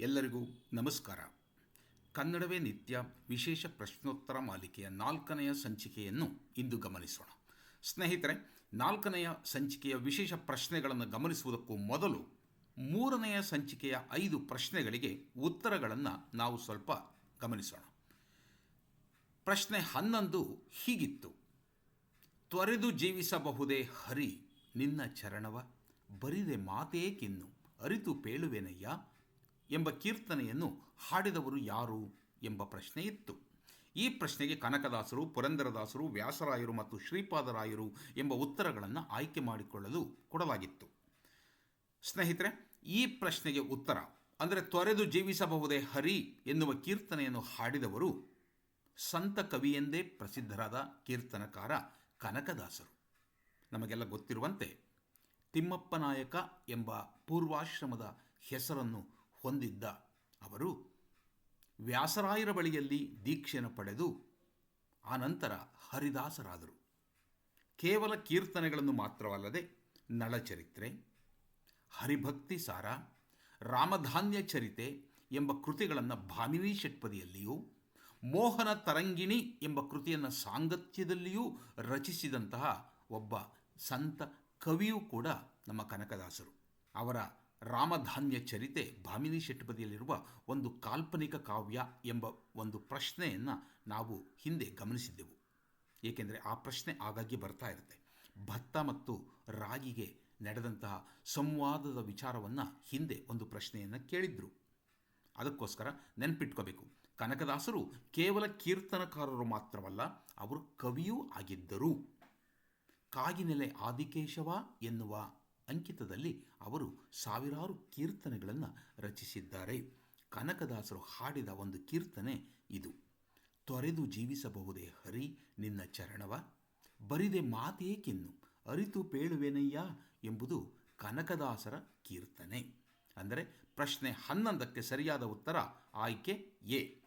ಎಲ್ಲರಿಗೂ ನಮಸ್ಕಾರ. ಕನ್ನಡವೇ ನಿತ್ಯ ವಿಶೇಷ ಪ್ರಶ್ನೋತ್ತರ ಮಾಲಿಕೆಯ ನಾಲ್ಕನೆಯ ಸಂಚಿಕೆಯನ್ನು ಇಂದು ಗಮನಿಸೋಣ. ಸ್ನೇಹಿತರೆ, ನಾಲ್ಕನೆಯ ಸಂಚಿಕೆಯ ವಿಶೇಷ ಪ್ರಶ್ನೆಗಳನ್ನು ಗಮನಿಸುವುದಕ್ಕೂ ಮೊದಲು ಮೂರನೆಯ ಸಂಚಿಕೆಯ ಐದು ಪ್ರಶ್ನೆಗಳಿಗೆ ಉತ್ತರಗಳನ್ನು ನಾವು ಸ್ವಲ್ಪ ಗಮನಿಸೋಣ. ಪ್ರಶ್ನೆ ಹನ್ನೊಂದು ಹೀಗಿತ್ತು. ತ್ವರೆದು ಜೀವಿಸಬಹುದೇ ಹರಿ, ನಿನ್ನ ಚರಣವ, ಬರಿದೆ ಮಾತೇಕಿನ್ನು ಅರಿತು ಪೇಳುವೆನಯ್ಯ ಎಂಬ ಕೀರ್ತನೆಯನ್ನು ಹಾಡಿದವರು ಯಾರು ಎಂಬ ಪ್ರಶ್ನೆ ಇತ್ತು. ಈ ಪ್ರಶ್ನೆಗೆ ಕನಕದಾಸರು, ಪುರಂದರದಾಸರು, ವ್ಯಾಸರಾಯರು ಮತ್ತು ಶ್ರೀಪಾದರಾಯರು ಎಂಬ ಉತ್ತರಗಳನ್ನು ಆಯ್ಕೆ ಮಾಡಿಕೊಳ್ಳಲು ಕೊಡಲಾಗಿತ್ತು. ಸ್ನೇಹಿತರೆ, ಈ ಪ್ರಶ್ನೆಗೆ ಉತ್ತರ, ಅಂದರೆ ತೊರೆದು ಜೀವಿಸಬಹುದೇ ಹರಿ ಎನ್ನುವ ಕೀರ್ತನೆಯನ್ನು ಹಾಡಿದವರು ಸಂತ ಕವಿಯೆಂದೇ ಪ್ರಸಿದ್ಧರಾದ ಕೀರ್ತನಕಾರ ಕನಕದಾಸರು. ನಮಗೆಲ್ಲ ಗೊತ್ತಿರುವಂತೆ ತಿಮ್ಮಪ್ಪನಾಯಕ ಎಂಬ ಪೂರ್ವಾಶ್ರಮದ ಹೆಸರನ್ನು ಹೊಂದಿದ್ದ. ಅವರು ವ್ಯಾಸರಾಯರ ಬಳಿಯಲ್ಲಿ ದೀಕ್ಷೆಯನ್ನು ಪಡೆದು ಆನಂತರ ಹರಿದಾಸರಾದರು. ಕೇವಲ ಕೀರ್ತನೆಗಳನ್ನು ಮಾತ್ರವಲ್ಲದೆ ನಳಚರಿತ್ರೆ, ಹರಿಭಕ್ತಿ ಸಾರ, ರಾಮಧಾನ್ಯ ಚರಿತೆ ಎಂಬ ಕೃತಿಗಳನ್ನು ಭಾಮಿನಿ ಷಟ್ಪದಿಯಲ್ಲಿಯೂ, ಮೋಹನ ತರಂಗಿಣಿ ಎಂಬ ಕೃತಿಯನ್ನು ಸಾಂಗತ್ಯದಲ್ಲಿಯೂ ರಚಿಸಿದಂತಹ ಒಬ್ಬ ಸಂತ ಕವಿಯೂ ಕೂಡ ನಮ್ಮ ಕನಕದಾಸರು. ಅವರ ರಾಮಧಾನ್ಯ ಚರಿತೆ ಭಾಮಿನಿ ಷಟ್ಪದಿಯಲ್ಲಿರುವ ಒಂದು ಕಾಲ್ಪನಿಕ ಕಾವ್ಯ ಎಂಬ ಒಂದು ಪ್ರಶ್ನೆಯನ್ನು ನಾವು ಹಿಂದೆ ಗಮನಿಸಿದ್ದೆವು. ಏಕೆಂದರೆ ಆ ಪ್ರಶ್ನೆ ಆಗಾಗ್ಗೆ ಬರ್ತಾ ಇರುತ್ತೆ. ಭತ್ತ ಮತ್ತು ರಾಗಿಗೆ ನಡೆದಂತಹ ಸಂವಾದದ ವಿಚಾರವನ್ನು ಹಿಂದೆ ಒಂದು ಪ್ರಶ್ನೆಯನ್ನು ಕೇಳಿದ್ರು. ಅದಕ್ಕೋಸ್ಕರ ನೆನಪಿಟ್ಕೋಬೇಕು. ಕನಕದಾಸರು ಕೇವಲ ಕೀರ್ತನಕಾರರು ಮಾತ್ರವಲ್ಲ, ಅವರು ಕವಿಯೂ ಆಗಿದ್ದರು. ಕಾಗಿನೆಲೆ ಆದಿಕೇಶವ ಎನ್ನುವ ಅಂಕಿತದಲ್ಲಿ ಅವರು ಸಾವಿರಾರು ಕೀರ್ತನೆಗಳನ್ನು ರಚಿಸಿದ್ದಾರೆ. ಕನಕದಾಸರು ಹಾಡಿದ ಒಂದು ಕೀರ್ತನೆ ಇದು. ತೊರೆದು ಜೀವಿಸಬಹುದೇ ಹರಿ, ನಿನ್ನ ಚರಣವ? ಬರಿದೆ ಮಾತೇಕೆನ್ನು, ಅರಿತು ಪೇಳುವೆನಯ್ಯ? ಎಂಬುದು ಕನಕದಾಸರ ಕೀರ್ತನೆ. ಅಂದರೆ ಪ್ರಶ್ನೆ ಹನ್ನೊಂದಕ್ಕೆ ಸರಿಯಾದ ಉತ್ತರ ಆಯ್ಕೆ ಎ.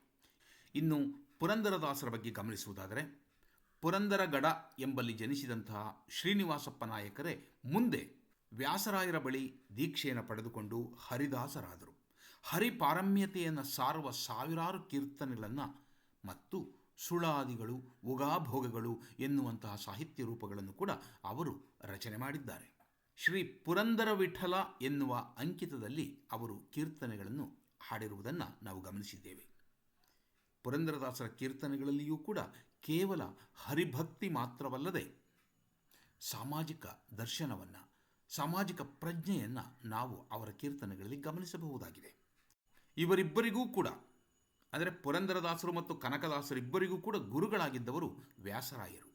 ಇನ್ನು ಪುರಂದರದಾಸರ ಬಗ್ಗೆ ಗಮನಿಸುವುದಾದರೆ, ಪುರಂದರಗಡ ಎಂಬಲ್ಲಿ ಜನಿಸಿದಂತಹ ಶ್ರೀನಿವಾಸಪ್ಪ ನಾಯಕರೇ ಮುಂದೆ ವ್ಯಾಸರಾಯರ ಬಳಿ ದೀಕ್ಷೆಯನ್ನು ಪಡೆದುಕೊಂಡು ಹರಿದಾಸರಾದರು. ಹರಿಪಾರಮ್ಯತೆಯನ್ನು ಸಾರುವ ಸಾವಿರಾರು ಕೀರ್ತನೆಗಳನ್ನು ಮತ್ತು ಸುಳಾದಿಗಳು, ಉಗಾಭೋಗಗಳು ಎನ್ನುವಂತಹ ಸಾಹಿತ್ಯ ರೂಪಗಳನ್ನು ಕೂಡ ಅವರು ರಚನೆ ಮಾಡಿದ್ದಾರೆ. ಶ್ರೀ ಪುರಂದರ ವಿಠಲ ಎನ್ನುವ ಅಂಕಿತದಲ್ಲಿ ಅವರು ಕೀರ್ತನೆಗಳನ್ನು ಹಾಡಿರುವುದನ್ನು ನಾವು ಗಮನಿಸಿದ್ದೇವೆ. ಪುರಂದರದಾಸರ ಕೀರ್ತನೆಗಳಲ್ಲಿಯೂ ಕೂಡ ಕೇವಲ ಹರಿಭಕ್ತಿ ಮಾತ್ರವಲ್ಲದೆ ಸಾಮಾಜಿಕ ದರ್ಶನವನ್ನು ಸಾಮಾಜಿಕ ಪ್ರಜ್ಞೆಯನ್ನು ನಾವು ಅವರ ಕೀರ್ತನೆಗಳಲ್ಲಿ ಗಮನಿಸಬಹುದಾಗಿದೆ. ಇವರಿಬ್ಬರಿಗೂ ಕೂಡ, ಅಂದರೆ ಪುರಂದರದಾಸರು ಮತ್ತು ಕನಕದಾಸರಿಬ್ಬರಿಗೂ ಕೂಡ ಗುರುಗಳಾಗಿದ್ದವರು ವ್ಯಾಸರಾಯರು.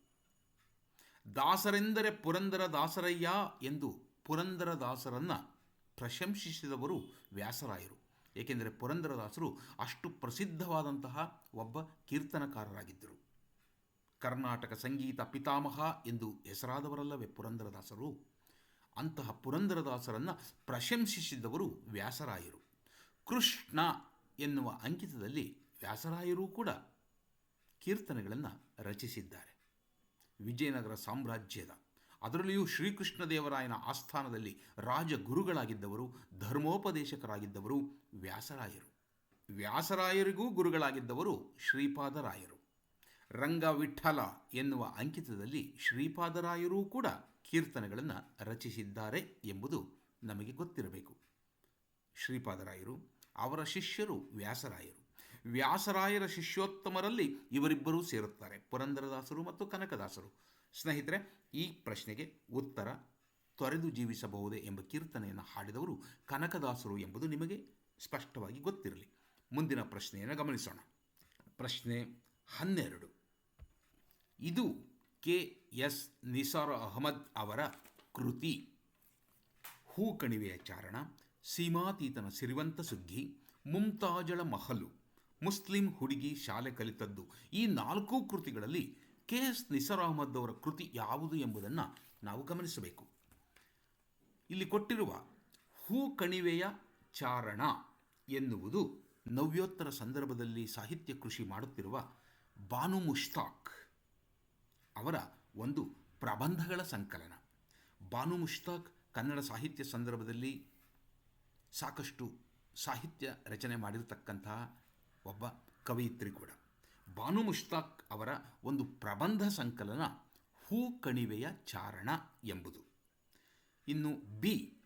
ದಾಸರೆಂದರೆ ಪುರಂದರ ದಾಸರಯ್ಯ ಎಂದು ಪುರಂದರದಾಸರನ್ನು ಪ್ರಶಂಸಿಸಿದವರು ವ್ಯಾಸರಾಯರು. ಏಕೆಂದರೆ ಪುರಂದರದಾಸರು ಅಷ್ಟು ಪ್ರಸಿದ್ಧವಾದಂತಹ ಒಬ್ಬ ಕೀರ್ತನಕಾರರಾಗಿದ್ದರು. ಕರ್ನಾಟಕ ಸಂಗೀತ ಪಿತಾಮಹ ಎಂದು ಹೆಸರಾದವರಲ್ಲವೇ ಪುರಂದರದಾಸರು? ಅಂತಹ ಪುರಂದರದಾಸರನ್ನು ಪ್ರಶಂಸಿಸಿದವರು ವ್ಯಾಸರಾಯರು. ಕೃಷ್ಣ ಎನ್ನುವ ಅಂಕಿತದಲ್ಲಿ ವ್ಯಾಸರಾಯರೂ ಕೂಡ ಕೀರ್ತನೆಗಳನ್ನು ರಚಿಸಿದ್ದಾರೆ. ವಿಜಯನಗರ ಸಾಮ್ರಾಜ್ಯದ, ಅದರಲ್ಲಿಯೂ ಶ್ರೀಕೃಷ್ಣ ದೇವರಾಯನ ಆಸ್ಥಾನದಲ್ಲಿ ರಾಜಗುರುಗಳಾಗಿದ್ದವರು, ಧರ್ಮೋಪದೇಶಕರಾಗಿದ್ದವರು ವ್ಯಾಸರಾಯರು. ವ್ಯಾಸರಾಯರಿಗೂ ಗುರುಗಳಾಗಿದ್ದವರು ಶ್ರೀಪಾದರಾಯರು. ರಂಗವಿಠಲ ಎನ್ನುವ ಅಂಕಿತದಲ್ಲಿ ಶ್ರೀಪಾದರಾಯರೂ ಕೂಡ ಕೀರ್ತನೆಗಳನ್ನು ರಚಿಸಿದ್ದಾರೆ ಎಂಬುದು ನಮಗೆ ಗೊತ್ತಿರಬೇಕು. ಶ್ರೀಪಾದರಾಯರು, ಅವರ ಶಿಷ್ಯರು, ವ್ಯಾಸರಾಯರು. ವ್ಯಾಸರಾಯರ ಶಿಷ್ಯೋತ್ತಮರಲ್ಲಿ ಇವರಿಬ್ಬರೂ ಸೇರುತ್ತಾರೆ. ಪುರಂದರದಾಸರು ಮತ್ತು ಕನಕದಾಸರು. ಸ್ನೇಹಿತರೆ, ಈ ಪ್ರಶ್ನೆಗೆ ಉತ್ತರ ತೊರೆದು ಜೀವಿಸಬಹುದೇ ಎಂಬ ಕೀರ್ತನೆಯನ್ನು ಹಾಡಿದವರು ಕನಕದಾಸರು ಎಂಬುದು ನಿಮಗೆ ಸ್ಪಷ್ಟವಾಗಿ ಗೊತ್ತಿರಲಿ. ಮುಂದಿನ ಪ್ರಶ್ನೆಯನ್ನು ಗಮನಿಸೋಣ. ಪ್ರಶ್ನೆ ಹನ್ನೆರಡು. ಇದು ಕೆ ಎಸ್ ನಿಸಾರ್ ಅಹಮದ್ ಅವರ ಕೃತಿ. ಹೂ ಕಣಿವೆಯ ಚಾರಣ, ಸೀಮಾತೀತನ ಸಿರಿವಂತ ಸುಗ್ಗಿ ಮುಮ್ತಾಜಳ ಮಹಲು, ಮುಸ್ಲಿಂ ಹುಡುಗಿ ಶಾಲೆ ಕಲಿತದ್ದು. ಈ ನಾಲ್ಕು ಕೃತಿಗಳಲ್ಲಿ ಕೆ ಎಸ್ ನಿಸಾರ್ ಅಹಮದ್ ಅವರ ಕೃತಿ ಯಾವುದು ಎಂಬುದನ್ನು ನಾವು ಗಮನಿಸಬೇಕು. ಇಲ್ಲಿ ಕೊಟ್ಟಿರುವ ಹೂ ಕಣಿವೆಯ ಚಾರಣ ಎನ್ನುವುದು ನವ್ಯೋತ್ತರ ಸಂದರ್ಭದಲ್ಲಿ ಸಾಹಿತ್ಯ ಕೃಷಿ ಮಾಡುತ್ತಿರುವ ಬಾನು ಮುಷ್ತಾಕ್ ಅವರ ಒಂದು ಪ್ರಬಂಧಗಳ ಸಂಕಲನ. ಬಾನು ಮುಷ್ತಾಕ್ ಕನ್ನಡ ಸಾಹಿತ್ಯ ಸಂದರ್ಭದಲ್ಲಿ ಸಾಕಷ್ಟು ಸಾಹಿತ್ಯ ರಚನೆ ಮಾಡಿರತಕ್ಕಂತಹ ಒಬ್ಬ ಕವಯಿತ್ರಿ ಕೂಡ. ಬಾನು ಮುಷ್ತಾಕ್ ಅವರ ಒಂದು ಪ್ರಬಂಧ ಸಂಕಲನ ಹೂ ಕಣಿವೆಯ ಚಾರಣ ಎಂಬುದು. ಇನ್ನು ಬಿ,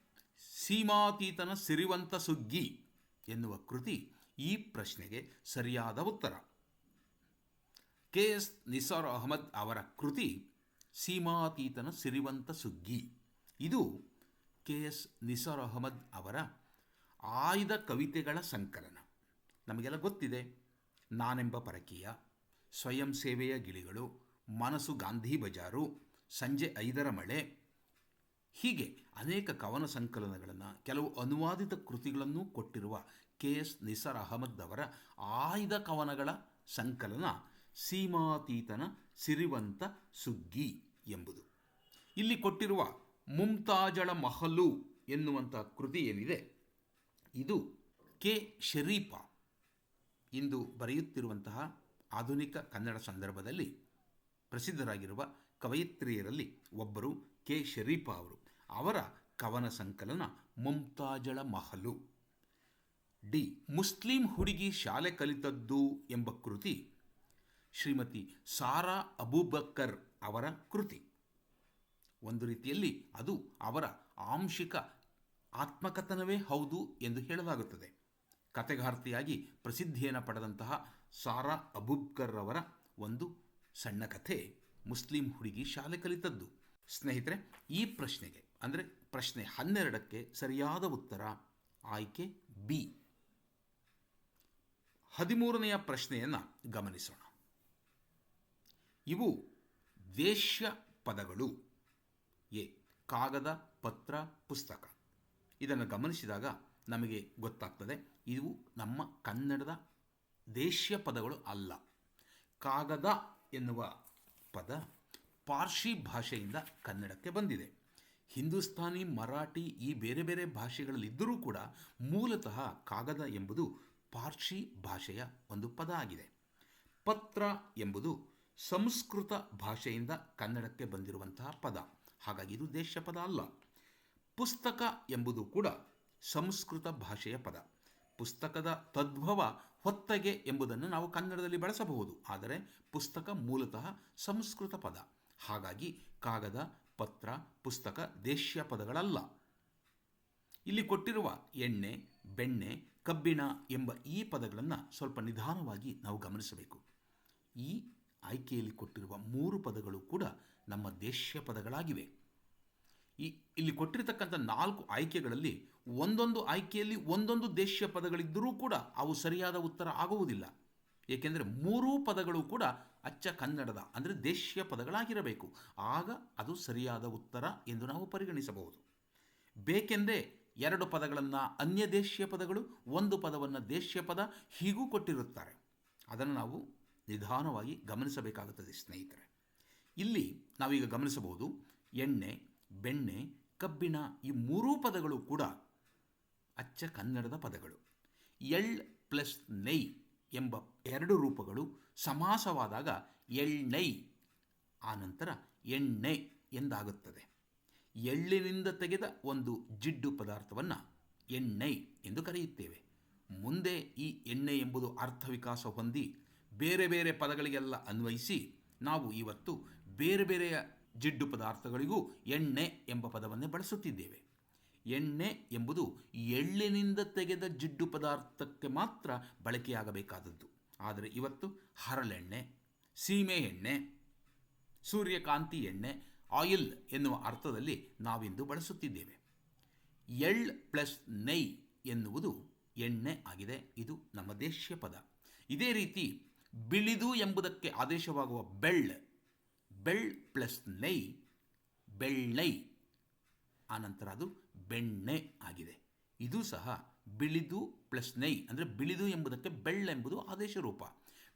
ಸೀಮಾತೀತನ ಸಿರಿವಂತ ಸುಗ್ಗಿ ಎನ್ನುವ ಕೃತಿ ಈ ಪ್ರಶ್ನೆಗೆ ಸರಿಯಾದ ಉತ್ತರ. ಕೆ ಎಸ್ ನಿಸಾರ್ ಅಹಮದ್ ಅವರ ಕೃತಿ ಸೀಮಾತೀತನ ಸಿರಿವಂತ ಸುಗ್ಗಿ. ಇದು ಕೆ ಎಸ್ ನಿಸಾರ್ ಅಹಮದ್ ಅವರ ಆಯ್ದ ಕವಿತೆಗಳ ಸಂಕಲನ. ನಮಗೆಲ್ಲ ಗೊತ್ತಿದೆ. ನಾನೆಂಬ ಪರಕೀಯ, ಸ್ವಯಂ ಸೇವೆಯ ಗಿಳಿಗಳು, ಮನಸ್ಸು ಗಾಂಧಿ ಬಜಾರು, ಸಂಜೆ ಐದರ ಮಳೆ. ಹೀಗೆ ಅನೇಕ ಕವನ ಸಂಕಲನಗಳನ್ನು ಕೆಲವು ಅನುವಾದಿತ ಕೃತಿಗಳನ್ನು ಕೊಟ್ಟಿರುವ ಕೆ ಎಸ್ ನಿಸಾರ್ ಅಹಮದ್ ಅವರ ಆಯ್ದ ಕವನಗಳ ಸಂಕಲನ ಸೀಮಾತೀತನ ಸಿರಿವಂತ ಸುಗ್ಗಿ ಎಂಬುದು. ಇಲ್ಲಿ ಕೊಟ್ಟಿರುವ ಮುಮ್ತಾಜಳ ಮಹಲು ಎನ್ನುವಂಥ ಕೃತಿ ಏನಿದೆ? ಇದು ಕೆ. ಶರೀಫ ಇಂದು ಬರೆಯುತ್ತಿರುವಂತಹ ಆಧುನಿಕ ಕನ್ನಡ ಸಂದರ್ಭದಲ್ಲಿ ಪ್ರಸಿದ್ಧರಾಗಿರುವ ಕವಯಿತ್ರಿಯರಲ್ಲಿ ಒಬ್ಬರು ಕೆ. ಶರೀಫ ಅವರು. ಅವರ ಕವನ ಸಂಕಲನ ಮುಮ್ತಾಜಳ ಮಹಲು. ಡಿ. ಮುಸ್ಲಿಂ ಹುಡುಗಿ ಶಾಲೆ ಕಲಿತದ್ದು ಎಂಬ ಕೃತಿ ಶ್ರೀಮತಿ ಸಾರಾ ಅಬೂಬಕ್ಕರ್ ಅವರ ಕೃತಿ. ಒಂದು ರೀತಿಯಲ್ಲಿ ಅದು ಅವರ ಆಂಶಿಕ ಆತ್ಮಕಥನವೇ ಹೌದು ಎಂದು ಹೇಳಲಾಗುತ್ತದೆ. ಕತೆಗಾರ್ತಿಯಾಗಿ ಪ್ರಸಿದ್ಧಿಯನ್ನು ಪಡೆದಂತಹ ಸಾರಾ ಅಬೂಬ್ಕರ್ ಅವರ ಒಂದು ಸಣ್ಣ ಕಥೆ ಮುಸ್ಲಿಂ ಹುಡುಗಿ ಶಾಲೆ ಕಲಿತದ್ದು. ಸ್ನೇಹಿತರೆ, ಈ ಪ್ರಶ್ನೆಗೆ, ಅಂದರೆ ಪ್ರಶ್ನೆ ಹನ್ನೆರಡಕ್ಕೆ ಸರಿಯಾದ ಉತ್ತರ ಆಯ್ಕೆ ಬಿ. ಹದಿಮೂರನೆಯ ಪ್ರಶ್ನೆಯನ್ನು ಗಮನಿಸೋಣ. ಇವು ದೇಶ್ಯ ಪದಗಳು. ಎ, ಕಾಗದ, ಪತ್ರ, ಪುಸ್ತಕ. ಇದನ್ನು ಗಮನಿಸಿದಾಗ ನಮಗೆ ಗೊತ್ತಾಗ್ತದೆ, ಇವು ನಮ್ಮ ಕನ್ನಡದ ದೇಶ್ಯ ಪದಗಳು ಅಲ್ಲ. ಕಾಗದ ಎನ್ನುವ ಪದ ಪಾರ್ಸಿ ಭಾಷೆಯಿಂದ ಕನ್ನಡಕ್ಕೆ ಬಂದಿದೆ. ಹಿಂದೂಸ್ತಾನಿ, ಮರಾಠಿ ಈ ಬೇರೆ ಬೇರೆ ಭಾಷೆಗಳಲ್ಲಿದ್ದರೂ ಕೂಡ ಮೂಲತಃ ಕಾಗದ ಎಂಬುದು ಪಾರ್ಸಿ ಭಾಷೆಯ ಒಂದು ಪದ ಆಗಿದೆ. ಪತ್ರ ಎಂಬುದು ಸಂಸ್ಕೃತ ಭಾಷೆಯಿಂದ ಕನ್ನಡಕ್ಕೆ ಬಂದಿರುವಂತಹ ಪದ. ಹಾಗಾಗಿ ಇದು ದೇಶ ಪದ ಅಲ್ಲ. ಪುಸ್ತಕ ಎಂಬುದು ಕೂಡ ಸಂಸ್ಕೃತ ಭಾಷೆಯ ಪದ. ಪುಸ್ತಕದ ತದ್ಭವ ಹೊತ್ತಗೆ ಎಂಬುದನ್ನು ನಾವು ಕನ್ನಡದಲ್ಲಿ ಬಳಸಬಹುದು. ಆದರೆ ಪುಸ್ತಕ ಮೂಲತಃ ಸಂಸ್ಕೃತ ಪದ. ಹಾಗಾಗಿ ಕಾಗದ, ಪತ್ರ, ಪುಸ್ತಕ ದೇಶ್ಯ ಪದಗಳಲ್ಲ. ಇಲ್ಲಿ ಕೊಟ್ಟಿರುವ ಎಣ್ಣೆ, ಬೆಣ್ಣೆ, ಕಬ್ಬಿಣ ಎಂಬ ಈ ಪದಗಳನ್ನು ಸ್ವಲ್ಪ ನಿಧಾನವಾಗಿ ನಾವು ಗಮನಿಸಬೇಕು. ಈ ಆಯ್ಕೆಯಲ್ಲಿ ಕೊಟ್ಟಿರುವ ಮೂರು ಪದಗಳು ಕೂಡ ನಮ್ಮ ದೇಶ್ಯ ಪದಗಳಾಗಿವೆ. ಈ ಇಲ್ಲಿ ಕೊಟ್ಟಿರತಕ್ಕಂಥ ನಾಲ್ಕು ಆಯ್ಕೆಗಳಲ್ಲಿ ಒಂದೊಂದು ಆಯ್ಕೆಯಲ್ಲಿ ಒಂದೊಂದು ದೇಶೀಯ ಪದಗಳಿದ್ದರೂ ಕೂಡ ಅವು ಸರಿಯಾದ ಉತ್ತರ ಆಗುವುದಿಲ್ಲ. ಏಕೆಂದರೆ ಮೂರೂ ಪದಗಳು ಕೂಡ ಅಚ್ಚ ಕನ್ನಡದ ಅಂದರೆ ದೇಶೀಯ ಪದಗಳಾಗಿರಬೇಕು. ಆಗ ಅದು ಸರಿಯಾದ ಉತ್ತರ ಎಂದು ನಾವು ಪರಿಗಣಿಸಬಹುದು. ಬೇಕೆಂದೇ ಎರಡು ಪದಗಳನ್ನು ಅನ್ಯ ದೇಶೀಯ ಪದಗಳು, ಒಂದು ಪದವನ್ನು ದೇಶೀಯ ಪದ ಹೀಗೂ ಕೊಟ್ಟಿರುತ್ತಾರೆ. ಅದನ್ನು ನಾವು ನಿಧಾನವಾಗಿ ಗಮನಿಸಬೇಕಾಗುತ್ತದೆ, ಸ್ನೇಹಿತರೆ. ಇಲ್ಲಿ ನಾವೀಗ ಗಮನಿಸಬಹುದು, ಎಣ್ಣೆ, ಬೆಣ್ಣೆ, ಕಬ್ಬಿಣ ಈ ಮೂರೂ ಪದಗಳು ಕೂಡ ಅಚ್ಚ ಕನ್ನಡದ ಪದಗಳು. ಎಳ್ ಪ್ಲಸ್ ನೈ ಎಂಬ ಎರಡು ರೂಪಗಳು ಸಮಾಸವಾದಾಗ ಎಳ್ನೈ ಆನಂತರ ಎಣ್ಣೆ ಎಂದಾಗುತ್ತದೆ. ಎಳ್ಳಿನಿಂದ ತೆಗೆದ ಒಂದು ಜಿಡ್ಡು ಪದಾರ್ಥವನ್ನು ಎಣ್ಣೆ ಎಂದು ಕರೆಯುತ್ತೇವೆ. ಮುಂದೆ ಈ ಎಣ್ಣೆ ಎಂಬುದು ಅರ್ಥ ವಿಕಾಸ ಹೊಂದಿ ಬೇರೆ ಬೇರೆ ಪದಗಳಿಗೆಲ್ಲ ಅನ್ವಯಿಸಿ ನಾವು ಇವತ್ತು ಬೇರೆ ಬೇರೆಯ ಜಿಡ್ಡು ಪದಾರ್ಥಗಳಿಗೂ ಎಣ್ಣೆ ಎಂಬ ಪದವನ್ನೇ ಬಳಸುತ್ತಿದ್ದೇವೆ. ಎಣ್ಣೆ ಎಂಬುದು ಎಳ್ಳಿನಿಂದ ತೆಗೆದ ಜಿಡ್ಡು ಪದಾರ್ಥಕ್ಕೆ ಮಾತ್ರ ಬಳಕೆಯಾಗಬೇಕಾದದ್ದು. ಆದರೆ ಇವತ್ತು ಹರಳೆಣ್ಣೆ, ಸೀಮೆ ಎಣ್ಣೆ, ಸೂರ್ಯಕಾಂತಿ ಎಣ್ಣೆ, ಆಯಿಲ್ ಎನ್ನುವ ಅರ್ಥದಲ್ಲಿ ನಾವಿಂದು ಬಳಸುತ್ತಿದ್ದೇವೆ. ಎಳ್ ಪ್ಲಸ್ ನೈ ಎನ್ನುವುದು ಎಣ್ಣೆ ಆಗಿದೆ. ಇದು ನಮ್ಮ ದೇಶೀಯ ಪದ. ಇದೇ ರೀತಿ ಬಿಳಿದು ಎಂಬುದಕ್ಕೆ ಆದೇಶವಾಗುವ ಬೆಳ್ ಬೆಳ್ ಪ್ಲಸ್ ನೈ, ಬೆಳ್ಳೈ. ಆನಂತರ ಅದು ಬೆಣ್ಣೆ ಆಗಿದೆ. ಇದು ಸಹ ಬಿಳಿದು ಪ್ಲಸ್ ನೈ, ಅಂದರೆ ಬಿಳಿದು ಎಂಬುದಕ್ಕೆ ಬೆಳ್ಳೆಂಬುದು ಆದೇಶ ರೂಪ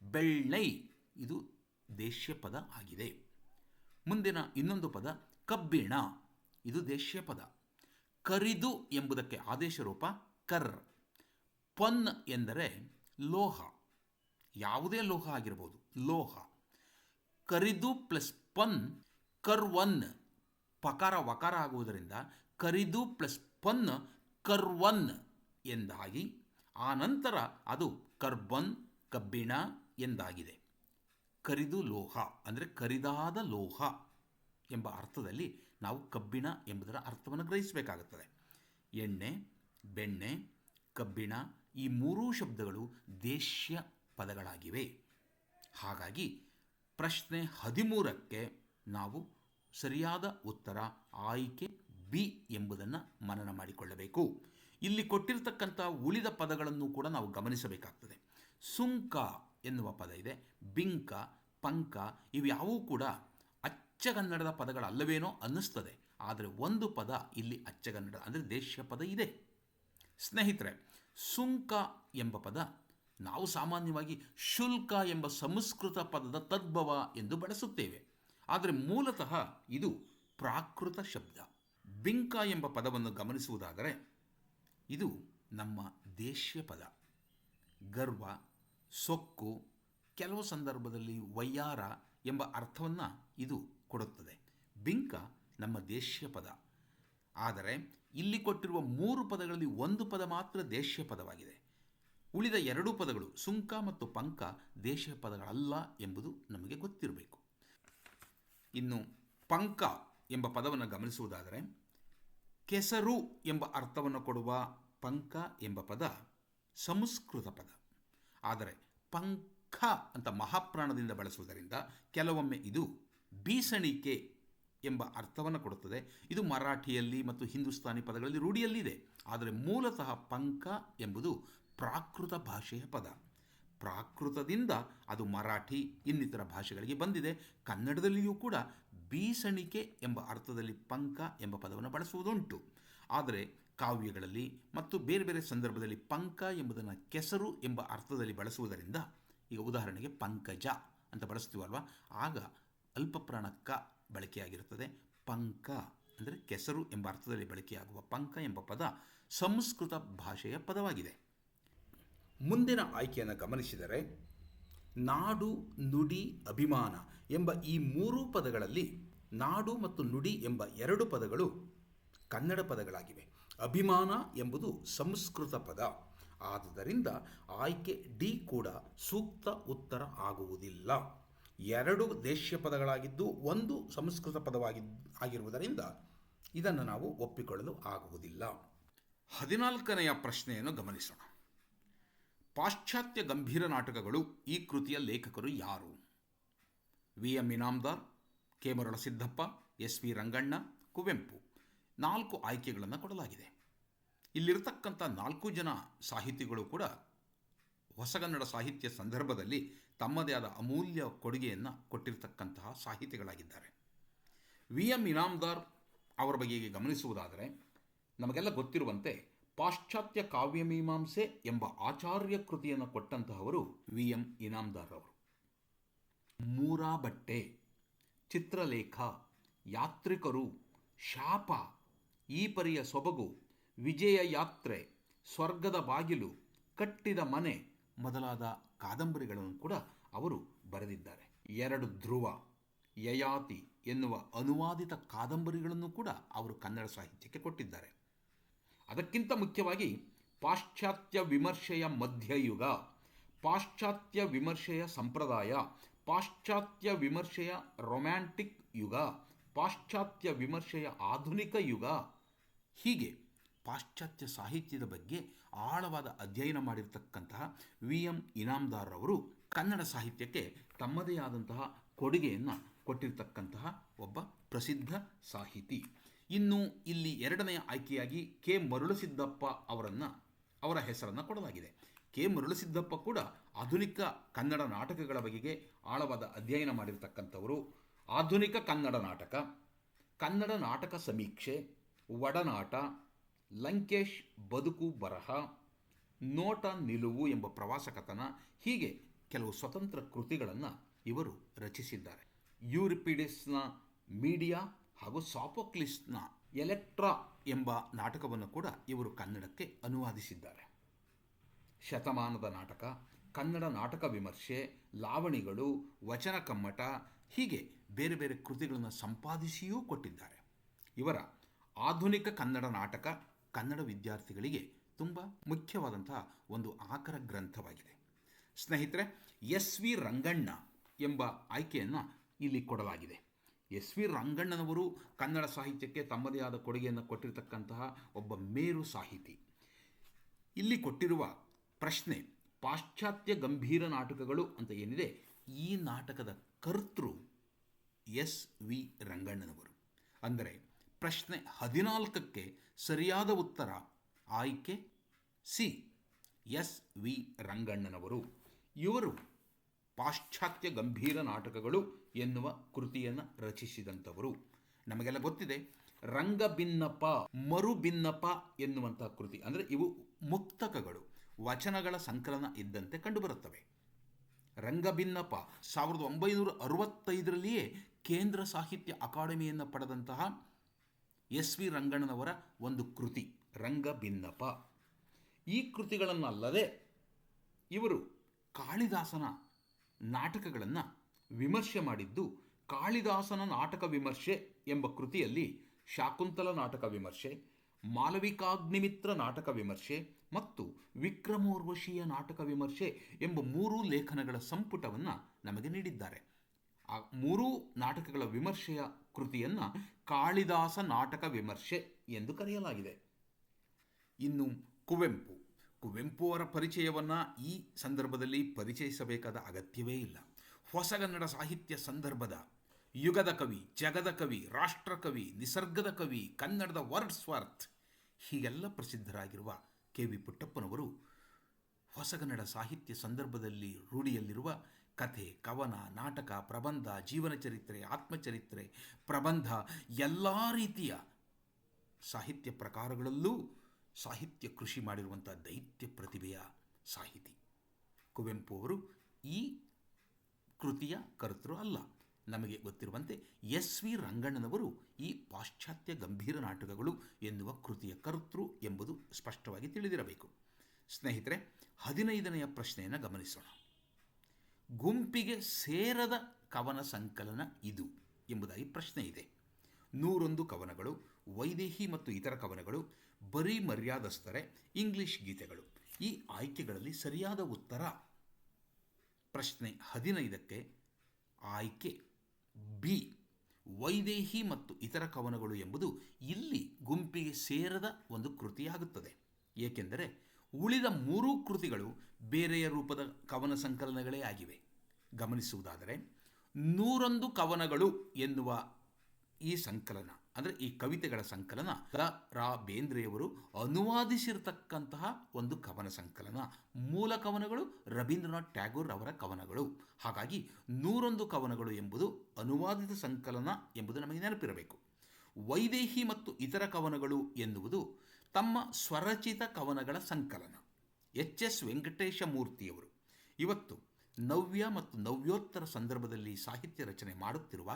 ಬೆಳ್ಳೈ, ಇದು ದೇಶ್ಯ ಪದ ಆಗಿದೆ. ಮುಂದಿನ ಇನ್ನೊಂದು ಪದ, ಕಬ್ಬಿಣ, ಇದು ದೇಶ್ಯ ಪದ. ಕರಿದು ಎಂಬುದಕ್ಕೆ ಆದೇಶ ರೂಪ ಕರ್. ಪೊನ್ ಎಂದರೆ ಲೋಹ. ಯಾವುದೇ ಲೋಹ ಆಗಿರ್ಬೋದು. ಲೋಹ. ಕರಿದು ಪ್ಲಸ್ ಪನ್ ಕರ್ವನ್ ಪಕಾರ ವಕಾರ ಆಗುವುದರಿಂದ ಕರಿದು ಪ್ಲಸ್ ಪನ್ ಕರ್ವನ್ ಎಂದಾಗಿ, ಆ ನಂತರ ಅದು ಕರ್ಬನ್, ಕಬ್ಬಿಣ ಎಂದಾಗಿದೆ. ಕರಿದು ಲೋಹ, ಅಂದರೆ ಕರಿದಾದ ಲೋಹ ಎಂಬ ಅರ್ಥದಲ್ಲಿ ನಾವು ಕಬ್ಬಿಣ ಎಂಬುದರ ಅರ್ಥವನ್ನು ಗ್ರಹಿಸಬೇಕಾಗುತ್ತದೆ. ಎಣ್ಣೆ, ಬೆಣ್ಣೆ, ಕಬ್ಬಿಣ ಈ ಮೂರೂ ಶಬ್ದಗಳು ದೇಶ್ಯ ಪದಗಳಾಗಿವೆ. ಹಾಗಾಗಿ ಪ್ರಶ್ನೆ ಹದಿಮೂರಕ್ಕೆ ನಾವು ಸರಿಯಾದ ಉತ್ತರ ಆಯ್ಕೆ ಬಿ ಎಂಬುದನ್ನು ಮನನ ಮಾಡಿಕೊಳ್ಳಬೇಕು. ಇಲ್ಲಿ ಕೊಟ್ಟಿರತಕ್ಕಂಥ ಉಳಿದ ಪದಗಳನ್ನು ಕೂಡ ನಾವು ಗಮನಿಸಬೇಕಾಗ್ತದೆ. ಸುಂಕ ಎನ್ನುವ ಪದ ಇದೆ, ಬಿಂಕ, ಪಂಕ ಇವ್ಯಾವೂ ಕೂಡ ಅಚ್ಚಗನ್ನಡದ ಪದಗಳಲ್ಲವೇನೋ ಅನ್ನಿಸ್ತದೆ. ಆದರೆ ಒಂದು ಪದ ಇಲ್ಲಿ ಅಚ್ಚಗನ್ನಡ ಅಂದರೆ ದೇಶ ಪದ ಇದೆ. ಸ್ನೇಹಿತರೆ, ಸುಂಕ ಎಂಬ ಪದ ನಾವು ಸಾಮಾನ್ಯವಾಗಿ ಶುಲ್ಕ ಎಂಬ ಸಂಸ್ಕೃತ ಪದದ ತದ್ಭವ ಎಂದು ಬಳಸುತ್ತೇವೆ. ಆದರೆ ಮೂಲತಃ ಇದು ಪ್ರಾಕೃತ ಶಬ್ದ. ಬಿಂಕ ಎಂಬ ಪದವನ್ನು ಗಮನಿಸುವುದಾದರೆ ಇದು ನಮ್ಮ ದೇಶ್ಯ ಪದ. ಗರ್ವ, ಸೊಕ್ಕು, ಕೆಲವು ಸಂದರ್ಭದಲ್ಲಿ ವಯ್ಯಾರ ಎಂಬ ಅರ್ಥವನ್ನು ಇದು ಕೊಡುತ್ತದೆ. ಬಿಂಕ ನಮ್ಮ ದೇಶೀಯ ಪದ. ಆದರೆ ಇಲ್ಲಿ ಕೊಟ್ಟಿರುವ ಮೂರು ಪದಗಳಲ್ಲಿ ಒಂದು ಪದ ಮಾತ್ರ ದೇಶೀಯ ಪದವಾಗಿದೆ. ಉಳಿದ ಎರಡು ಪದಗಳು ಸುಂಕ ಮತ್ತು ಪಂಕ ದೇಶ ಪದಗಳಲ್ಲ ಎಂಬುದು ನಮಗೆ ಗೊತ್ತಿರಬೇಕು. ಇನ್ನು ಪಂಕ ಎಂಬ ಪದವನ್ನು ಗಮನಿಸುವುದಾದರೆ, ಕೆಸರು ಎಂಬ ಅರ್ಥವನ್ನು ಕೊಡುವ ಪಂಕ ಎಂಬ ಪದ ಸಂಸ್ಕೃತ ಪದ. ಆದರೆ ಪಂಕ ಅಂತ ಮಹಾಪ್ರಾಣದಿಂದ ಬಳಸುವುದರಿಂದ ಕೆಲವೊಮ್ಮೆ ಇದು ಬೀಸಣಿಕೆ ಎಂಬ ಅರ್ಥವನ್ನು ಕೊಡುತ್ತದೆ. ಇದು ಮರಾಠಿಯಲ್ಲಿ ಮತ್ತು ಹಿಂದೂಸ್ತಾನಿ ಪದಗಳಲ್ಲಿ ರೂಢಿಯಲ್ಲಿದೆ. ಆದರೆ ಮೂಲತಃ ಪಂಕ ಎಂಬುದು ಪ್ರಾಕೃತ ಭಾಷೆಯ ಪದ. ಪ್ರಾಕೃತದಿಂದ ಅದು ಮರಾಠಿ, ಇನ್ನಿತರ ಭಾಷೆಗಳಿಗೆ ಬಂದಿದೆ. ಕನ್ನಡದಲ್ಲಿಯೂ ಕೂಡ ಬೀಸಣಿಕೆ ಎಂಬ ಅರ್ಥದಲ್ಲಿ ಪಂಕ ಎಂಬ ಪದವನ್ನು ಬಳಸುವುದುಂಟು. ಆದರೆ ಕಾವ್ಯಗಳಲ್ಲಿ ಮತ್ತು ಬೇರೆ ಬೇರೆ ಸಂದರ್ಭದಲ್ಲಿ ಪಂಕ ಎಂಬುದನ್ನು ಕೆಸರು ಎಂಬ ಅರ್ಥದಲ್ಲಿ ಬಳಸುವುದರಿಂದ, ಈಗ ಉದಾಹರಣೆಗೆ ಪಂಕಜ ಅಂತ ಬಳಸ್ತೀವಲ್ವ? ಆಗ ಅಲ್ಪ ಪ್ರಾಣಕ್ಕ ಬಳಕೆಯಾಗಿರುತ್ತದೆ. ಪಂಕ ಅಂದರೆ ಕೆಸರು ಎಂಬ ಅರ್ಥದಲ್ಲಿ ಬಳಕೆಯಾಗುವ ಪಂಕ ಎಂಬ ಪದ ಸಂಸ್ಕೃತ ಭಾಷೆಯ ಪದವಾಗಿದೆ. ಮುಂದಿನ ಆಯ್ಕೆಯನ್ನು ಗಮನಿಸಿದರೆ ನಾಡು ನುಡಿ ಅಭಿಮಾನ ಎಂಬ ಈ ಮೂರು ಪದಗಳಲ್ಲಿ ನಾಡು ಮತ್ತು ನುಡಿ ಎಂಬ ಎರಡು ಪದಗಳು ಕನ್ನಡ ಪದಗಳಾಗಿವೆ. ಅಭಿಮಾನ ಎಂಬುದು ಸಂಸ್ಕೃತ ಪದ. ಆದ್ದರಿಂದ ಆಯ್ಕೆ ಡಿ ಕೂಡ ಸೂಕ್ತ ಉತ್ತರ ಆಗುವುದಿಲ್ಲ. ಎರಡು ದೇಶ್ಯ ಪದಗಳಾಗಿದ್ದು ಒಂದು ಸಂಸ್ಕೃತ ಪದವಾಗಿ ಆಗಿರುವುದರಿಂದ ಇದನ್ನು ನಾವು ಒಪ್ಪಿಕೊಳ್ಳಲು ಆಗುವುದಿಲ್ಲ. ಹದಿನಾಲ್ಕನೆಯ ಪ್ರಶ್ನೆಯನ್ನು ಗಮನಿಸೋಣ. ಪಾಶ್ಚಾತ್ಯ ಗಂಭೀರ ನಾಟಕಗಳು ಈ ಕೃತಿಯ ಲೇಖಕರು ಯಾರು? V. M. Inamdar, K. Marala Siddappa S. V. Ranganna, Kuvempu. ನಾಲ್ಕು ಆಯ್ಕೆಗಳನ್ನು ಕೊಡಲಾಗಿದೆ. ಇಲ್ಲಿರತಕ್ಕಂಥ ನಾಲ್ಕು ಜನ ಸಾಹಿತಿಗಳು ಕೂಡ ಹೊಸಗನ್ನಡ ಸಾಹಿತ್ಯ ಸಂದರ್ಭದಲ್ಲಿ ತಮ್ಮದೇ ಆದ ಅಮೂಲ್ಯ ಕೊಡುಗೆಯನ್ನು ಕೊಟ್ಟಿರತಕ್ಕಂತಹ ಸಾಹಿತಿಗಳಾಗಿದ್ದಾರೆ. ವಿ. ಎಂ. ಇನಾಮ್ದಾರ್ ಅವರ ಬಗೆಗೆ ಗಮನಿಸುವುದಾದರೆ, ನಮಗೆಲ್ಲ ಗೊತ್ತಿರುವಂತೆ ಪಾಶ್ಚಾತ್ಯ ಕಾವ್ಯಮೀಮಾಂಸೆ ಎಂಬ ಆಚಾರ್ಯ ಕೃತಿಯನ್ನು ಕೊಟ್ಟಂತಹವರು ವಿ ಎಂ ಇನಾಮ್ದಾರ್ ಅವರು. ಮೂರಾ ಬಟ್ಟೆ ಚಿತ್ರಲೇಖ, ಯಾತ್ರಿಕರು, ಶಾಪ ಈ ಪರಿಯ ಸೊಬಗು, ವಿಜಯ ಯಾತ್ರೆ, ಸ್ವರ್ಗದ ಬಾಗಿಲು, ಕಟ್ಟಿದ ಮನೆ ಮೊದಲಾದ ಕಾದಂಬರಿಗಳನ್ನು ಕೂಡ ಅವರು ಬರೆದಿದ್ದಾರೆ. ಎರಡು ಧ್ರುವ, ಯಯಾತಿ ಎನ್ನುವ ಅನುವಾದಿತ ಕಾದಂಬರಿಗಳನ್ನು ಕೂಡ ಅವರು ಕನ್ನಡ ಸಾಹಿತ್ಯಕ್ಕೆ ಕೊಟ್ಟಿದ್ದಾರೆ. ಅದಕ್ಕಿಂತ ಮುಖ್ಯವಾಗಿ ಪಾಶ್ಚಾತ್ಯ ವಿಮರ್ಶೆಯ ಮಧ್ಯಯುಗ, ಪಾಶ್ಚಾತ್ಯ ವಿಮರ್ಶೆಯ ಸಂಪ್ರದಾಯ, ಪಾಶ್ಚಾತ್ಯ ವಿಮರ್ಶೆಯ ರೊಮ್ಯಾಂಟಿಕ್ ಯುಗ, ಪಾಶ್ಚಾತ್ಯ ವಿಮರ್ಶೆಯ ಆಧುನಿಕ ಯುಗ. ಹೀಗೆ ಪಾಶ್ಚಾತ್ಯ ಸಾಹಿತ್ಯದ ಬಗ್ಗೆ ಆಳವಾದ ಅಧ್ಯಯನ ಮಾಡಿರ್ತಕ್ಕಂತಹ ವಿ ಎಂ ಇನಾಮ್ದಾರ್ರವರು ಕನ್ನಡ ಸಾಹಿತ್ಯಕ್ಕೆ ತಮ್ಮದೇ ಆದಂತಹ ಕೊಡುಗೆಯನ್ನು ಕೊಟ್ಟಿರ್ತಕ್ಕಂತಹ ಒಬ್ಬ ಪ್ರಸಿದ್ಧ ಸಾಹಿತಿ. ಇನ್ನು ಇಲ್ಲಿ ಎರಡನೆಯ ಆಯ್ಕೆಯಾಗಿ ಕೆ ಮರುಳಸಿದ್ದಪ್ಪ ಅವರನ್ನು, ಅವರ ಹೆಸರನ್ನು ಕೊಡಲಾಗಿದೆ. ಕೆ ಮರುಳಸಿದ್ದಪ್ಪ ಕೂಡ ಆಧುನಿಕ ಕನ್ನಡ ನಾಟಕಗಳ ಬಗೆಗೆ ಆಳವಾದ ಅಧ್ಯಯನ ಮಾಡಿರತಕ್ಕಂಥವರು. ಆಧುನಿಕ ಕನ್ನಡ ನಾಟಕ ಕನ್ನಡ ನಾಟಕ ಸಮೀಕ್ಷೆ, ಒಡನಾಟ, ಲಂಕೇಶ್ ಬದುಕು ಬರಹ, ನೋಟ ನಿಲುವು ಎಂಬ ಪ್ರವಾಸ ಕಥನ ಹೀಗೆ ಕೆಲವು ಸ್ವತಂತ್ರ ಕೃತಿಗಳನ್ನು ಇವರು ರಚಿಸಿದ್ದಾರೆ. ಯೂರಿಪಿಡಿಸ್ನ ಮೀಡಿಯಾ ಹಾಗೂ ಸಾಫೋಕ್ಲಿಸ್ನ ಎಲೆಕ್ಟ್ರಾ ಎಂಬ ನಾಟಕವನ್ನು ಕೂಡ ಇವರು ಕನ್ನಡಕ್ಕೆ ಅನುವಾದಿಸಿದ್ದಾರೆ. ಶತಮಾನದ ನಾಟಕ, ಕನ್ನಡ ನಾಟಕ ವಿಮರ್ಶೆ, ಲಾವಣಿಗಳು, ವಚನ ಕಮ್ಮಟ, ಹೀಗೆ ಬೇರೆ ಬೇರೆ ಕೃತಿಗಳನ್ನು ಸಂಪಾದಿಸಿಯೂ ಕೊಟ್ಟಿದ್ದಾರೆ. ಇವರ ಆಧುನಿಕ ಕನ್ನಡ ನಾಟಕ ಕನ್ನಡ ವಿದ್ಯಾರ್ಥಿಗಳಿಗೆ ತುಂಬ ಮುಖ್ಯವಾದಂತಹ ಒಂದು ಆಕರ ಗ್ರಂಥವಾಗಿದೆ. ಸ್ನೇಹಿತರೆ, ಎಸ್ ವಿ ರಂಗಣ್ಣ ಎಂಬ ಆಯ್ಕೆಯನ್ನು ಇಲ್ಲಿ ಕೊಡಲಾಗಿದೆ. ಎಸ್ ವಿ ರಂಗಣ್ಣನವರು ಕನ್ನಡ ಸಾಹಿತ್ಯಕ್ಕೆ ತಮ್ಮದೇ ಆದ ಕೊಡುಗೆಯನ್ನು ಕೊಟ್ಟಿರತಕ್ಕಂತಹ ಒಬ್ಬ ಮೇರು ಸಾಹಿತಿ. ಇಲ್ಲಿ ಕೊಟ್ಟಿರುವ ಪ್ರಶ್ನೆ, ಪಾಶ್ಚಾತ್ಯ ಗಂಭೀರ ನಾಟಕಗಳು ಅಂತ ಏನಿದೆ? ಈ ನಾಟಕದ ಕರ್ತೃ ಎಸ್ ವಿ ರಂಗಣ್ಣನವರು. ಅಂದರೆ ಪ್ರಶ್ನೆ ಹದಿನಾಲ್ಕಕ್ಕೆ ಸರಿಯಾದ ಉತ್ತರ ಆಯ್ಕೆ ಸಿ ಎಸ್ ವಿ ರಂಗಣ್ಣನವರು. ಇವರು ಪಾಶ್ಚಾತ್ಯ ಗಂಭೀರ ನಾಟಕಗಳು ಎನ್ನುವ ಕೃತಿಯನ್ನು ರಚಿಸಿದಂಥವರು. ನಮಗೆಲ್ಲ ಗೊತ್ತಿದೆ, ರಂಗಭಿನ್ನಪ, ಮರುಭಿನ್ನಪ ಎನ್ನುವಂಥ ಕೃತಿ. ಅಂದರೆ ಇವು ಮುಕ್ತಕಗಳು, ವಚನಗಳ ಸಂಕಲನ ಇದ್ದಂತೆ ಕಂಡುಬರುತ್ತವೆ. ರಂಗಭಿನ್ನಪ, ಸಾವಿರದ ಒಂಬೈನೂರ ಅರವತ್ತೈದರಲ್ಲಿಯೇ ಕೇಂದ್ರ ಸಾಹಿತ್ಯ ಅಕಾಡೆಮಿಯನ್ನು ಪಡೆದಂತಹ ಎಸ್ ವಿ ರಂಗಣ್ಣನವರ ಒಂದು ಕೃತಿ, ರಂಗಭಿನ್ನಪ. ಈ ಕೃತಿಗಳನ್ನಲ್ಲದೆ ಇವರು ಕಾಳಿದಾಸನ ನಾಟಕಗಳನ್ನು ವಿಮರ್ಶೆ ಮಾಡಿದ್ದು ಕಾಳಿದಾಸನ ನಾಟಕ ವಿಮರ್ಶೆ ಎಂಬ ಕೃತಿಯಲ್ಲಿ ಶಾಕುಂತಲ ನಾಟಕ ವಿಮರ್ಶೆ, ಮಾಲವಿಕಾಗ್ನಿಮಿತ್ರ ನಾಟಕ ವಿಮರ್ಶೆ ಮತ್ತು ವಿಕ್ರಮೋರ್ವಶೀಯ ನಾಟಕ ವಿಮರ್ಶೆ ಎಂಬ ಮೂರೂ ಲೇಖನಗಳ ಸಂಪುಟವನ್ನು ನಮಗೆ ನೀಡಿದ್ದಾರೆ. ಆ ಮೂರೂ ನಾಟಕಗಳ ವಿಮರ್ಶೆಯ ಕೃತಿಯನ್ನು ಕಾಳಿದಾಸ ನಾಟಕ ವಿಮರ್ಶೆ ಎಂದು ಕರೆಯಲಾಗಿದೆ. ಇನ್ನು ಕುವೆಂಪು. ಕುವೆಂಪು ಅವರ ಪರಿಚಯವನ್ನು ಈ ಸಂದರ್ಭದಲ್ಲಿ ಪರಿಚಯಿಸಬೇಕಾದ ಅಗತ್ಯವೇ ಇಲ್ಲ. ಹೊಸಗನ್ನಡ ಸಾಹಿತ್ಯ ಸಂದರ್ಭದ ಯುಗದ ಕವಿ, ಜಗದ ಕವಿ ರಾಷ್ಟ್ರಕವಿ ನಿಸರ್ಗದ ಕವಿ, ಕನ್ನಡದ ವರ್ಡ್ಸ್ವರ್ತ್ ಹೀಗೆಲ್ಲ ಪ್ರಸಿದ್ಧರಾಗಿರುವ ಕೆ ವಿ ಪುಟ್ಟಪ್ಪನವರು ಹೊಸಗನ್ನಡ ಸಾಹಿತ್ಯ ಸಂದರ್ಭದಲ್ಲಿ ರೂಢಿಯಲ್ಲಿರುವ ಕಥೆ, ಕವನ, ನಾಟಕ, ಪ್ರಬಂಧ, ಜೀವನ ಚರಿತ್ರೆ, ಆತ್ಮಚರಿತ್ರೆ, ಪ್ರಬಂಧ ಎಲ್ಲ ರೀತಿಯ ಸಾಹಿತ್ಯ ಪ್ರಕಾರಗಳಲ್ಲೂ ಸಾಹಿತ್ಯ ಕೃಷಿ ಮಾಡಿರುವಂಥ ದೈತ್ಯ ಪ್ರತಿಭೆಯ ಸಾಹಿತಿ ಕುವೆಂಪು ಅವರು ಈ ಕೃತಿಯ ಕರ್ತೃ ಅಲ್ಲ. ನಮಗೆ ಗೊತ್ತಿರುವಂತೆ ಎಸ್ ವಿ ರಂಗಣ್ಣನವರು ಈ ಪಾಶ್ಚಾತ್ಯ ಗಂಭೀರ ನಾಟಕಗಳು ಎನ್ನುವ ಕೃತಿಯ ಕರ್ತೃ ಎಂಬುದು ಸ್ಪಷ್ಟವಾಗಿ ತಿಳಿದಿರಬೇಕು. ಸ್ನೇಹಿತರೆ, ಹದಿನೈದನೆಯ ಪ್ರಶ್ನೆಯನ್ನು ಗಮನಿಸೋಣ. ಗುಂಪಿಗೆ ಸೇರದ ಕವನ ಸಂಕಲನ ಇದು ಎಂಬುದಾಗಿ ಪ್ರಶ್ನೆ ಇದೆ. ನೂರೊಂದು ಕವನಗಳು, ವೈದೇಹಿ ಮತ್ತು ಇತರ ಕವನಗಳು, ಬರೀ ಮರ್ಯಾದಸ್ಥರೆ ಇಂಗ್ಲಿಷ್ ಗೀತೆಗಳು. ಈ ಆಯ್ಕೆಗಳಲ್ಲಿ ಸರಿಯಾದ ಉತ್ತರ ಪ್ರಶ್ನೆ ಹದಿನೈದಕ್ಕೆ ಆಯ್ಕೆ ಬಿ. ವೈದೇಹಿ ಮತ್ತು ಇತರ ಕವನಗಳು ಎಂಬುದು ಇಲ್ಲಿ ಗುಂಪಿಗೆ ಸೇರದ ಒಂದು ಕೃತಿಯಾಗುತ್ತದೆ. ಏಕೆಂದರೆ ಉಳಿದ ಮೂರೂ ಕೃತಿಗಳು ಬೇರೆಯ ರೂಪದ ಕವನ ಸಂಕಲನಗಳೇ ಆಗಿವೆ. ಗಮನಿಸುವುದಾದರೆ ನೂರೊಂದು ಕವನಗಳು ಎನ್ನುವ ಈ ಸಂಕಲನ. ಅಂದರೆ ಈ ಕವಿತೆಗಳ ಸಂಕಲನ ರ, ರಾ, ಬೇಂದ್ರೆಯವರು ಅನುವಾದಿಸಿರತಕ್ಕಂತಹ ಒಂದು ಕವನ ಸಂಕಲನ. ಮೂಲ ಕವನಗಳು ರವೀಂದ್ರನಾಥ್ ಟ್ಯಾಗೋರ್ ಅವರ ಕವನಗಳು. ಹಾಗಾಗಿ ನೂರೊಂದು ಕವನಗಳು ಎಂಬುದು ಅನುವಾದಿತ ಸಂಕಲನ ಎಂಬುದು ನಮಗೆ ನೆನಪಿರಬೇಕು. ವೈದೇಹಿ ಮತ್ತು ಇತರ ಕವನಗಳು ಎನ್ನುವುದು ತಮ್ಮ ಸ್ವರಚಿತ ಕವನಗಳ ಸಂಕಲನ. ಎಚ್ ಎಸ್ ವೆಂಕಟೇಶ ಮೂರ್ತಿಯವರು. ಇವತ್ತು ನವ್ಯ ಮತ್ತು ನವ್ಯೋತ್ತರ ಸಂದರ್ಭದಲ್ಲಿ ಸಾಹಿತ್ಯ ರಚನೆ ಮಾಡುತ್ತಿರುವ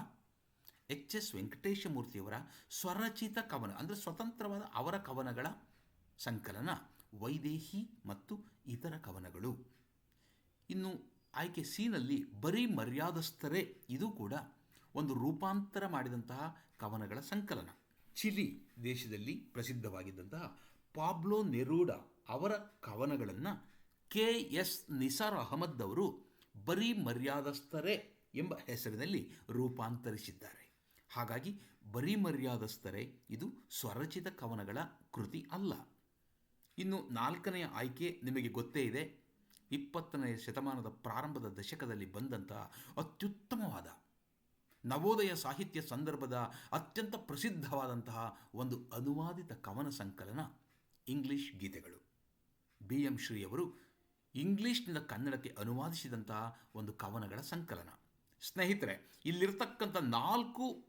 ಎಚ್ ಎಸ್ ವೆಂಕಟೇಶ ಮೂರ್ತಿಯವರ ಸ್ವರಚಿತ ಕವನ, ಅಂದರೆ ಸ್ವತಂತ್ರವಾದ ಅವರ ಕವನಗಳ ಸಂಕಲನ, ವೈದೇಹಿ ಮತ್ತು ಇತರ ಕವನಗಳು. ಇನ್ನು ಆಯ್ಕೆ ಸೀನಲ್ಲಿ ಬರೀ ಮರ್ಯಾದಸ್ಥರೇ, ಇದು ಕೂಡ ಒಂದು ರೂಪಾಂತರ ಮಾಡಿದಂತಹ ಕವನಗಳ ಸಂಕಲನ. ಚಿಲಿ ದೇಶದಲ್ಲಿ ಪ್ರಸಿದ್ಧವಾಗಿದ್ದಂತಹ ಪಾಬ್ಲೋ ನೆರೂಡ ಅವರ ಕವನಗಳನ್ನು ಕೆ ಎಸ್ ನಿಸಾರ್ ಅಹಮದ್ ಅವರು ಬರೀ ಮರ್ಯಾದಸ್ಥರೇ ಎಂಬ ಹೆಸರಿನಲ್ಲಿ ರೂಪಾಂತರಿಸಿದ್ದಾರೆ. ಹಾಗಾಗಿ ಬರೀ ಮರ್ಯಾದಸ್ಥರೇ ಇದು ಸ್ವರಚಿತ ಕವನಗಳ ಕೃತಿ ಅಲ್ಲ. ಇನ್ನು ನಾಲ್ಕನೆಯ ಆಯ್ಕೆ ನಿಮಗೆ ಗೊತ್ತೇ ಇದೆ. ಇಪ್ಪತ್ತನೆಯ ಶತಮಾನದ ಪ್ರಾರಂಭದ ದಶಕದಲ್ಲಿ ಬಂದಂತಹ ಅತ್ಯುತ್ತಮವಾದ ನವೋದಯ ಸಾಹಿತ್ಯ ಸಂದರ್ಭದ ಅತ್ಯಂತ ಪ್ರಸಿದ್ಧವಾದಂತಹ ಒಂದು ಅನುವಾದಿತ ಕವನ ಸಂಕಲನ ಇಂಗ್ಲಿಷ್ ಗೀತೆಗಳು. ಬಿ. ಎಂ. ಶ್ರೀಯವರು ಇಂಗ್ಲಿಷ್ನಿಂದ ಕನ್ನಡಕ್ಕೆ ಅನುವಾದಿಸಿದಂತಹ ಒಂದು ಕವನಗಳ ಸಂಕಲನ. ಸ್ನೇಹಿತರೆ, ಇಲ್ಲಿರ್ತಕ್ಕಂಥ ನಾಲ್ಕು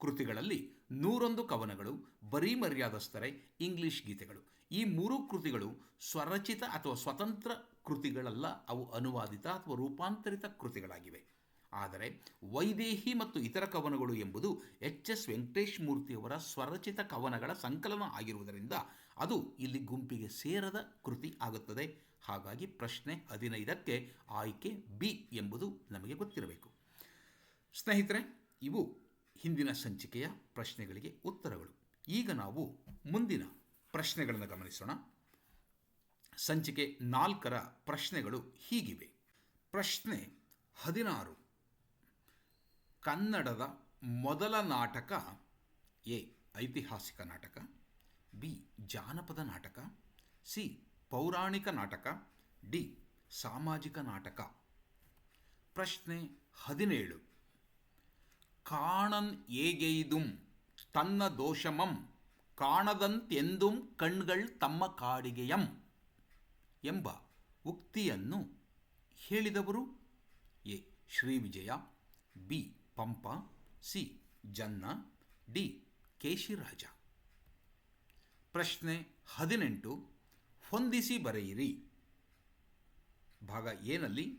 ಕೃತಿಗಳಲ್ಲಿ ನೂರೊಂದು ಕವನಗಳು, ಬರೀ ಮರ್ಯಾದಸ್ಥರೆ ಇಂಗ್ಲಿಷ್ ಗೀತೆಗಳು. ಈ ಮೂರು ಕೃತಿಗಳು ಸ್ವರಚಿತ ಅಥವಾ ಸ್ವತಂತ್ರ ಕೃತಿಗಳಲ್ಲ, ಅವು ಅನುವಾದಿತ ಅಥವಾ ರೂಪಾಂತರಿತ ಕೃತಿಗಳಾಗಿವೆ. ಆದರೆ ವೈದೇಹಿ ಮತ್ತು ಇತರ ಕವನಗಳು ಎಂಬುದು ಎಚ್ ಎಸ್ ವೆಂಕಟೇಶ್ ಮೂರ್ತಿಯವರ ಸ್ವರಚಿತ ಕವನಗಳ ಸಂಕಲನ ಆಗಿರುವುದರಿಂದ ಅದು ಇಲ್ಲಿ ಗುಂಪಿಗೆ ಸೇರದ ಕೃತಿ ಆಗುತ್ತದೆ. ಹಾಗಾಗಿ ಪ್ರಶ್ನೆ ಹದಿನೈದಕ್ಕೆ ಆಯ್ಕೆ ಬಿ ಎಂಬುದು ನಮಗೆ ಗೊತ್ತಿರಬೇಕು. ಸ್ನೇಹಿತರೆ, ಇವು ಹಿಂದಿನ ಸಂಚಿಕೆಯ ಪ್ರಶ್ನೆಗಳಿಗೆ ಉತ್ತರಗಳು. ಈಗ ನಾವು ಮುಂದಿನ ಪ್ರಶ್ನೆಗಳನ್ನು ಗಮನಿಸೋಣ. ಸಂಚಿಕೆ ನಾಲ್ಕರ ಪ್ರಶ್ನೆಗಳು ಹೀಗಿವೆ. ಪ್ರಶ್ನೆ ಹದಿನಾರು. ಕನ್ನಡದ ಮೊದಲ ನಾಟಕ ಎ, ಐತಿಹಾಸಿಕ ನಾಟಕ, ಬಿ, ಜಾನಪದ ನಾಟಕ, ಸಿ, ಪೌರಾಣಿಕ ನಾಟಕ, ಡಿ, ಸಾಮಾಜಿಕ ನಾಟಕ. ಪ್ರಶ್ನೆ ಹದಿನೇಳು. ಕಾಣನ್ ಏಗೆಯ್ದುಂ ತನ್ನ ದೋಷಮಂ, ಕಾಣದಂತೆಂದುಂ ಕಣ್ಗಳ್ ತಮ್ಮ ಕಾಡಿಗೆಯಂ ಎಂಬ ಉಕ್ತಿಯನ್ನು ಹೇಳಿದವರು A. Srivijaya, B. Pampa, C. Janna, D. Keshiraja. ಪ್ರಶ್ನೆ ಹದಿನೆಂಟು. ಹೊಂದಿಸಿ ಬರೆಯಿರಿ. ಭಾಗ ಏನಲ್ಲಿ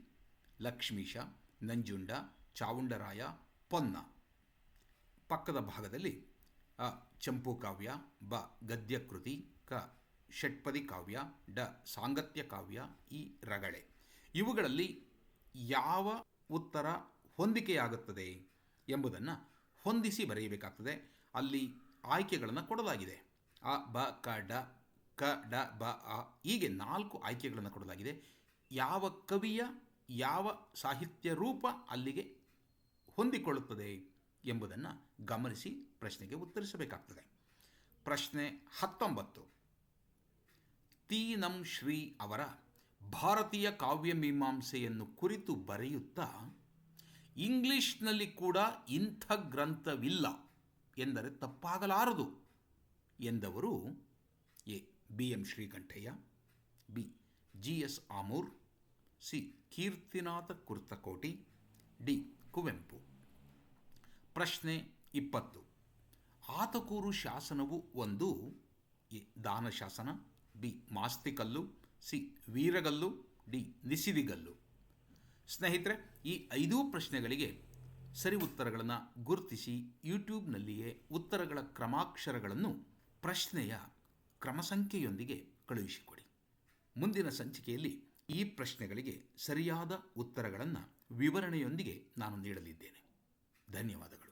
ಲಕ್ಷ್ಮೀಶ, ನಂಜುಂಡ, ಚಾವುಂಡರಾಯ, ಪೊನ್ನ. ಪಕ್ಕದ ಭಾಗದಲ್ಲಿ, ಅ, ಚಂಪು ಕಾವ್ಯ, ಬ ಗದ್ಯಕೃತಿ ಕ, ಷಟ್ಪದಿ ಕಾವ್ಯ, ಡ, ಸಾಂಗತ್ಯ ಕಾವ್ಯ ಈ ರಗಳೆ. ಇವುಗಳಲ್ಲಿ ಯಾವ ಉತ್ತರ ಹೊಂದಿಕೆಯಾಗುತ್ತದೆ ಎಂಬುದನ್ನು ಹೊಂದಿಸಿ ಬರೆಯಬೇಕಾಗ್ತದೆ. ಅಲ್ಲಿ ಆಯ್ಕೆಗಳನ್ನು ಕೊಡಲಾಗಿದೆ. ಅ, ಬ, ಕ, ಡ ಕ, ಡ, ಬ, ಅ, ಹೀಗೆ ನಾಲ್ಕು ಆಯ್ಕೆಗಳನ್ನು ಕೊಡಲಾಗಿದೆ. ಯಾವ ಕವಿಯ ಯಾವ ಸಾಹಿತ್ಯ ರೂಪ ಅಲ್ಲಿಗೆ ಹೊಂದಿಕೊಳ್ಳುತ್ತದೆ? ಎಂಬುದನ್ನು ಗಮನಿಸಿ ಪ್ರಶ್ನೆಗೆ ಉತ್ತರಿಸಬೇಕಾಗ್ತದೆ. ಪ್ರಶ್ನೆ ಹತ್ತೊಂಬತ್ತು. ತೀನಂ ಶ್ರೀ ಅವರ ಭಾರತೀಯ ಕಾವ್ಯ ಮೀಮಾಂಸೆಯನ್ನು ಕುರಿತು ಬರೆಯುತ್ತಾ, ಇಂಗ್ಲಿಷ್ನಲ್ಲಿ ಕೂಡ ಇಂಥ ಗ್ರಂಥವಿಲ್ಲ ಎಂದರೆ ತಪ್ಪಾಗಲಾರದು ಎಂದವರು A. B. M. Srikantaiah, B. G. S. Amur, C. Keerthinatha Kurtakoti, D. Kuvempu. ಪ್ರಶ್ನೆ ಇಪ್ಪತ್ತು. ಆತಕೂರು ಶಾಸನವು ಒಂದು, ಎ ದಾನ ಶಾಸನ ಬಿ, ಮಾಸ್ತಿಕಲ್ಲು, ಸಿ, ವೀರಗಲ್ಲು, ಡಿ, ನಿಸಿದಿಗಲ್ಲು. ಸ್ನೇಹಿತರೆ, ಈ ಐದೂ ಪ್ರಶ್ನೆಗಳಿಗೆ ಸರಿ ಉತ್ತರಗಳನ್ನು ಗುರುತಿಸಿ ಯೂಟ್ಯೂಬ್ನಲ್ಲಿಯೇ ಉತ್ತರಗಳ ಕ್ರಮಾಕ್ಷರಗಳನ್ನು ಪ್ರಶ್ನೆಯ ಕ್ರಮಸಂಖ್ಯೆಯೊಂದಿಗೆ ಕಳುಹಿಸಿಕೊಡಿ. ಮುಂದಿನ ಸಂಚಿಕೆಯಲ್ಲಿ ಈ ಪ್ರಶ್ನೆಗಳಿಗೆ ಸರಿಯಾದ ಉತ್ತರಗಳನ್ನು ವಿವರಣೆಯೊಂದಿಗೆ ನಾನು ನೀಡಲಿದ್ದೇನೆ. ಧನ್ಯವಾದಗಳು.